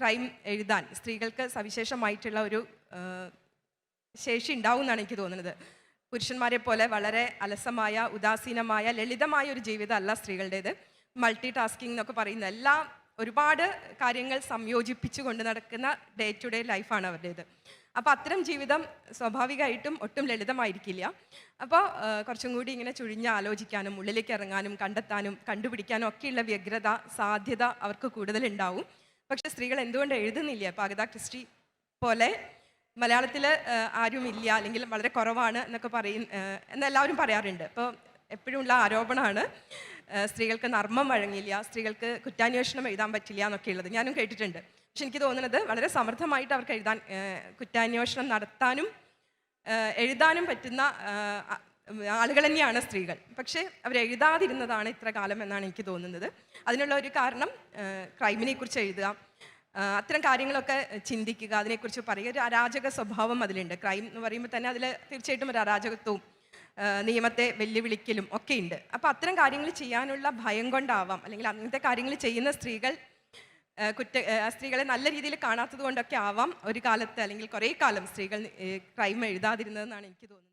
Crime എഴുതാൻ സ്ത്രീകൾക്ക് സവിശേഷമായിട്ടുള്ള ഒരു ശേഷി ഉണ്ടാവും എന്നാണ് എനിക്ക് തോന്നുന്നത്. പുരുഷന്മാരെ പോലെ വളരെ അലസമായ ഉദാസീനമായ ലളിതമായ ഒരു ജീവിതമല്ല സ്ത്രീകളുടേത്. മൾട്ടി ടാസ്കിംഗ് എന്നൊക്കെ പറയുന്ന എല്ലാം ഒരുപാട് കാര്യങ്ങൾ സംയോജിപ്പിച്ചു കൊണ്ട് നടക്കുന്ന ഡേ ടു ഡേ ലൈഫാണ് അവരുടേത്. അപ്പോൾ അത്തരം ജീവിതം സ്വാഭാവികമായിട്ടും ഒട്ടും ലളിതമായിരിക്കില്ല. അപ്പോൾ കുറച്ചും കൂടി ഇങ്ങനെ ചുഴിഞ്ഞ് ആലോചിക്കാനും ഉള്ളിലേക്ക് ഇറങ്ങാനും കണ്ടെത്താനും കണ്ടുപിടിക്കാനും ഒക്കെയുള്ള വ്യഗ്രത സാധ്യത അവർക്ക് കൂടുതലുണ്ടാവും. പക്ഷേ സ്ത്രീകൾ എന്തുകൊണ്ട് എഴുതുന്നില്ല? ഇപ്പോൾ അഗത ക്രിസ്റ്റി പോലെ മലയാളത്തിൽ ആരുമില്ല അല്ലെങ്കിൽ വളരെ കുറവാണ് എന്നൊക്കെ പറയും എന്നെല്ലാവരും പറയാറുണ്ട്. അപ്പോൾ എപ്പോഴും ഉള്ള ആരോപണമാണ് സ്ത്രീകൾക്ക് നർമ്മം വഴങ്ങില്ല സ്ത്രീകൾക്ക് കുറ്റാന്വേഷണം എഴുതാൻ പറ്റില്ല എന്നൊക്കെ ഉള്ളത്. ഞാനും കേട്ടിട്ടുണ്ട്. പക്ഷെ എനിക്ക് തോന്നുന്നത് വളരെ സമർത്ഥമായിട്ട് അവർക്ക് എഴുതാൻ കുറ്റാന്വേഷണം നടത്താനും എഴുതാനും പറ്റുന്ന ആളുകൾ തന്നെയാണ് സ്ത്രീകൾ. പക്ഷേ അവർ എഴുതാതിരുന്നതാണ് ഇത്ര കാലം എന്നാണ് എനിക്ക് തോന്നുന്നത്. അതിനുള്ള ഒരു കാരണം ക്രൈമിനെ കുറിച്ച് എഴുതുക അത്തരം കാര്യങ്ങളൊക്കെ ചിന്തിക്കുക അതിനെക്കുറിച്ച് പറയുക. ഒരു അരാജക സ്വഭാവം അതിലുണ്ട്. ക്രൈം എന്ന് പറയുമ്പോൾ തന്നെ അതിൽ തീർച്ചയായിട്ടും ഒരു അരാജകത്വവും നിയമത്തെ വെല്ലുവിളിക്കലും ഒക്കെ ഉണ്ട്. അപ്പോൾ അത്തരം കാര്യങ്ങൾ ചെയ്യാനുള്ള ഭയം കൊണ്ടാവാം. അല്ലെങ്കിൽ അങ്ങനത്തെ കാര്യങ്ങൾ ചെയ്യുന്ന സ്ത്രീകൾ കുറ്റ സ്ത്രീകളെ നല്ല രീതിയിൽ കാണാത്തത് കൊണ്ടൊക്കെ ആവാം. ഒരു കാലത്ത് അല്ലെങ്കിൽ കുറേ കാലം സ്ത്രീകൾ ക്രൈം എഴുതാതിരുന്നതെന്നാണ് എനിക്ക് തോന്നുന്നത്.